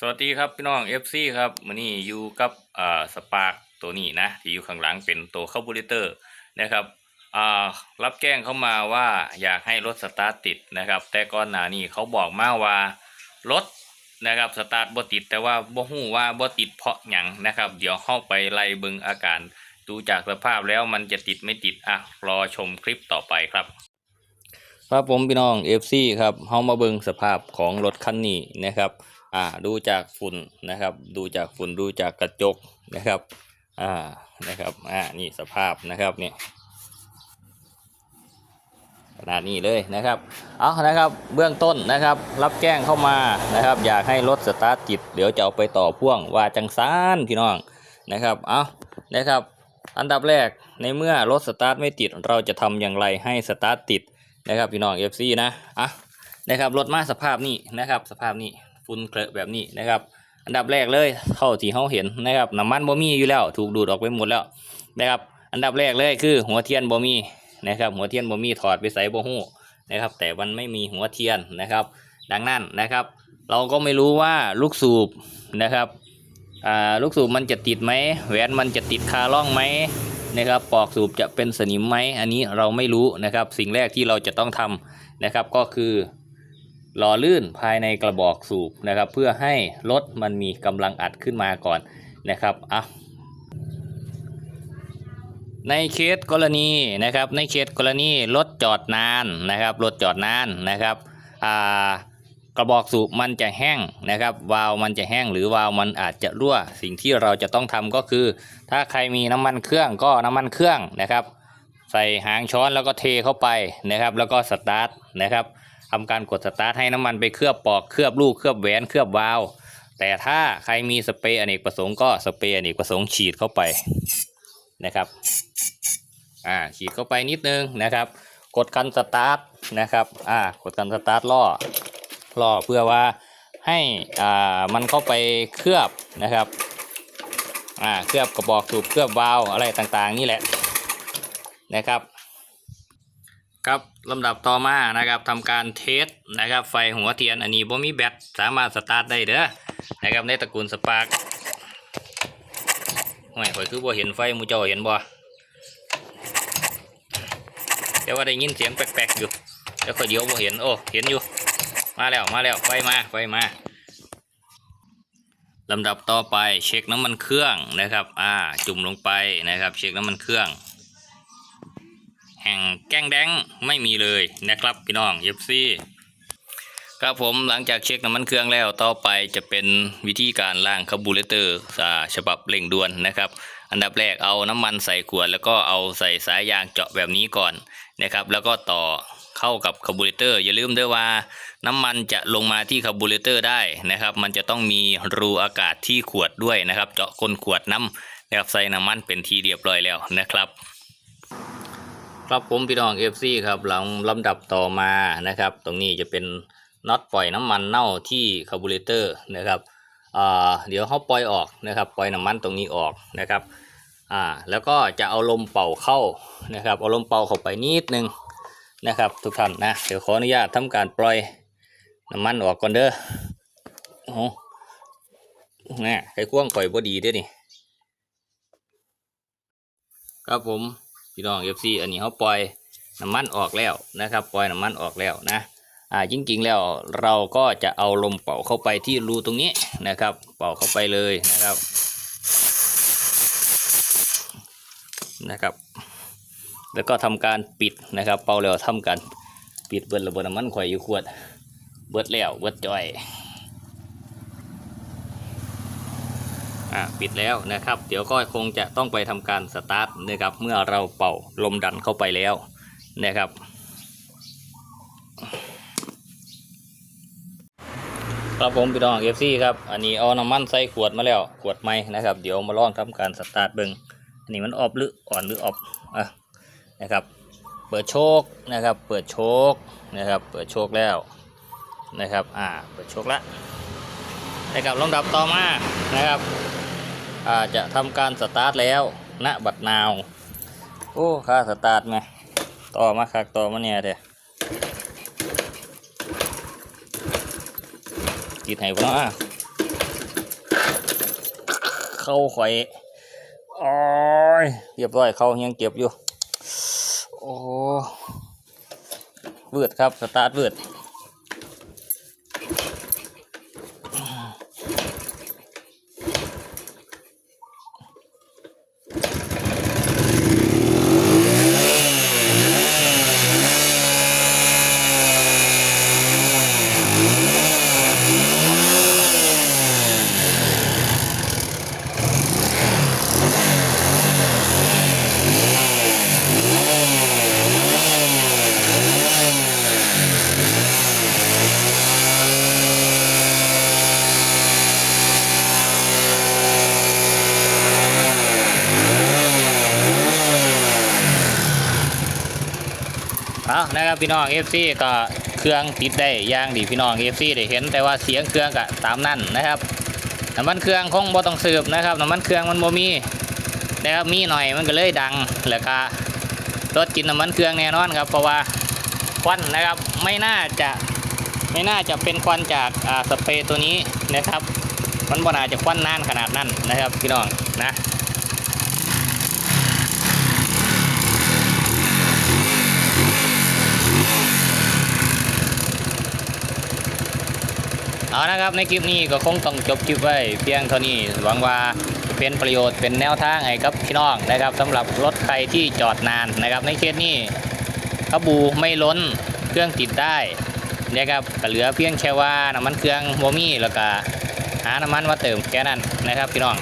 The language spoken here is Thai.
สวัสดีครับพี่น้อง FC ครับวันนี้อยู่กับอ่าสปาร์กตัวนี้นะที่อยู่ข้างหลังเป็นตัวคาร์บูเรเตอร์นะครับอ่ารับแจ้งเข้ามาว่าอยากให้รถสตาร์ทติดนะครับ แต่ก่อนหน้านี้เขาบอกมาว่ารถนะครับสตาร์ทบ่ติด แต่ว่าบ่ฮู้ว่าบ่ติดเพราะหยังนะครับ เดี๋ยวเข้าไปไล่เบิงอาการดูจากสภาพแล้วมันจะติดไม่ติดอะรอชมคลิปต่อไปครับครับผมพี่น้อง FC ครับเฮามาเบิงสภาพของรถคันนี้นะครับ อ่าดูจากฝุ่นนะครับ ดูจากฝุ่นดูจากกระจกนะครับอ่านะครับอ่านี่สภาพนะครับเนี่ยขนาดนี้เลยนะครับเอานะครับเบื้องต้นนะครับ รับแจ้งเข้ามานะครับ อยากให้รถสตาร์ทติดเดี๋ยวจะเอาไปต่อพ่วงว่าจังซานพี่น้องนะครับเอานะครับ อันดับแรกในเมื่อรถสตาร์ทไม่ติดเราจะทำอย่างไรให้สตาร์ทติดนะครับพี่น้อง FC นะอะนะครับรถมาสภาพนี้นะครับสภาพนี้ ฝุ่นเคลอะแบบนี้นะครับ อันดับแรกเลยเท่าที่เขาเห็นนะครับน้ำมันบ่มีอยู่แล้ว ถูกดูดออกไปหมดแล้วนะครับ อันดับแรกเลยคือหัวเทียนบ่มีนะครับหัวเทียนบ่มีถอดไปใส่บ่ฮู้นะครับ แต่มันไม่มีหัวเทียนนะครับ ดังนั้นนะครับ เราก็ไม่รู้ว่าลูกสูบนะครับอ่าลูกสูบมันจะติดไหมแหวนมันจะติดคาล่องไหมนะครับปลอกสูบจะเป็นสนิมไหมอันนี้เราไม่รู้นะครับ สิ่งแรกที่เราจะต้องทำนะครับก็คือ หล่อลื่นภายในกระบอกสูบนะครับ เพื่อให้รถมันมีกำลังอัดขึ้นมาก่อนนะครับอะในเคสกรณีนะครับ ในเคสกรณีรถจอดนานนะครับรถจอดนานนะครับอ่ากระบอกสูบมันจะแห้งนะครับ วาล์วมันจะแห้งหรือวาล์วมันอาจจะรั่ว สิ่งที่เราจะต้องทำก็คือ ถ้าใครมีน้ำมันเครื่องก็น้ำมันเครื่องนะครับ ใส่หางช้อนแล้วก็เทเข้าไปนะครับ แล้วก็สตาร์ทนะครับ ทำการกดสตาร์ทให้น้ำมันไปเคลือบปอกเคลือบลูกเคลือบแหวนเคลือบวาล์วแต่ถ้าใครมีสเปรย์อเนกประสงค์ก็สเปรย์อเนกประสงค์ฉีดเข้าไปนะครับอ่าฉีดเข้าไปนิดนึงนะครับ กดคันสตาร์ทนะครับอ่ากดคันสตาร์ทล่อล่อเพื่อว่าให้อ่ามันเข้าไปเคลือบนะครับอ่าเคลือบกระบอกสูบเคลือบวาล์วอะไรต่างๆ นี่แหละนะครับ ครับลำดับต่อมานะครับทำการเทสนะครับ ไฟหัวเทียนอันนี้บ่มีแบตสามารถสตาร์ทได้เด้อนะครับในตระกูลสปาร์กห่วยข่อยคือบ่เห็นไฟมูเจ้าเห็นบ่แต่ว่าได้ยินเสียงแปลกๆอยู่แล้วข่อยเดียวบ่เห็นโอ้เห็นอยู่ มาแล้วมาแล้วไฟมาไฟมาลำดับต่อไปเช็คน้ำมันเครื่องนะครับ อ่า จุ่มลงไปนะครับ เช็คน้ำมันเครื่อง ห่งแก้งแดงไม่มีเลยนะครับพี่น้องเยฟซี่ครับผมหลังจากเช็คน้ำมันเครื่องแล้วต่อไปจะเป็นวิธีการล้างคาร์บูเรเตอร์อ่าฉบับเร่งด่วนนะครับอันดับแรกเอาน้ำมันใส่ขวด แล้วก็เอาใส่สายยางเจาะแบบนี้ก่อนนะครับ แล้วก็ต่อเข้ากับคาร์บูเรเตอร์อย่าลืมด้วยว่า น้ำมันจะลงมาที่คาร์บูเรเตอร์ได้นะครับ มันจะต้องมีรูอากาศที่ขวดด้วยนะครับ เจาะก้นขวดน้ำนะครับใส่น้ำมันเป็นทีเรียบร้อยแล้วนะครับ ครับผมพี่น้อง FC ครับหลังลำดับต่อมานะครับ ตรงนี้จะเป็นน็อตปล่อยน้ำมันเน่าที่คาร์บูเรเตอร์นะครับเดี๋ยวเขาปล่อยออกนะครับ ปล่อยน้ำมันตรงนี้ออกนะครับอ่าแล้วก็จะเอาลมเป่าเข้านะครับ เอาลมเป่าเข้าไปนิดนึงนะครับ ทุกท่านนะเดี๋ยวขออนุญาตทำการปล่อยน้ำมันออกก่อนเด้อโอ้โหนี่ไข่ควงข่อยบ่ดีเด้อนี่ครับผม พี่น้อง FC อันนี้เขาปล่อยน้ำมันออกแล้วนะครับ ปล่อยน้ำมันออกแล้วนะอ่าจริงๆแล้วเราก็จะเอาลมเป่าเข้าไปที่รูตรงนี้นะครับ เป่าเข้าไปเลยนะครับนะครับ แล้วก็ทำการปิดนะครับ เป่าแล้วทำการปิดเบิดระเบิดน้ำมันข่อยอยู่ขวด เบิดแล้วเบิดจ่อย อ่าปิดแล้วนะครับ เดี๋ยวก็คงจะต้องไปทำการสตาร์ทนะครับ เมื่อเราเป่าลมดันเข้าไปแล้วนะครับ ครับผมพี่น้องเอฟซีครับ อันนี้เอาน้ำมันใส่ขวดมาแล้วขวดไม้นะครับ เดี๋ยวมาลองทำการสตาร์ทเบิ้งอันนี้มันออบหรืออ่อนหรือออบอะนะครับ เปิดโชคนะครับ เปิดโชคนะครับ เปิดโชคแล้วนะครับ อ่า เปิดโชคแล้วนะครับลำดับต่อมานะครับ อาจะทำการสตาร์ทแล้วณบัดนาว โอ้ค่าสตาร์ทไหมต่อมาคักต่อมาเนี่ยเด้ติดให้บ่เนาะเข้าข่อยโอ้ยเรียบร้อยเข้ายังเก็บอยู่ โอ้เวืดครับ สตาร์ทเวืด เอานะครับพี่น้อง FC ก็เครื่องติดได้ย่างดีพี่น้อง FC ได้เห็นแต่ว่าเสียงเครื่องก็ตามนั่นนะครับน้ำมันเครื่องคงบ่ต้องสืบนะครับน้ำมันเครื่องมันบ่มีนะครับมีหน่อยมันก็เลยดังแล้วก็รถกินน้ำมันเครื่องแน่นอนครับเพราะว่าควันนะครับไม่น่าจะไม่น่าจะเป็นควันจากอ่าสเปรย์ตัวนี้นะครับ มันบ่น่าจะควันนานขนาดนั้นนะครับพี่น้องนะ เอานะครับในคลิปนี้ก็คงต้องจบคลิปไว้เพียงเท่านี้หวังว่าเป็นประโยชน์เป็นแนวทางให้กับพี่น้องนะครับสำหรับรถใครที่จอดนานนะครับ ในเคสนี้กระบูไม่ล้นเครื่องติดได้นะครับก็เหลือเพียงแค่ว่าน้ำมันเครื่องโมมี่แล้วก็หาน้ำมันมาเติมแค่นั้นนะครับพี่น้อง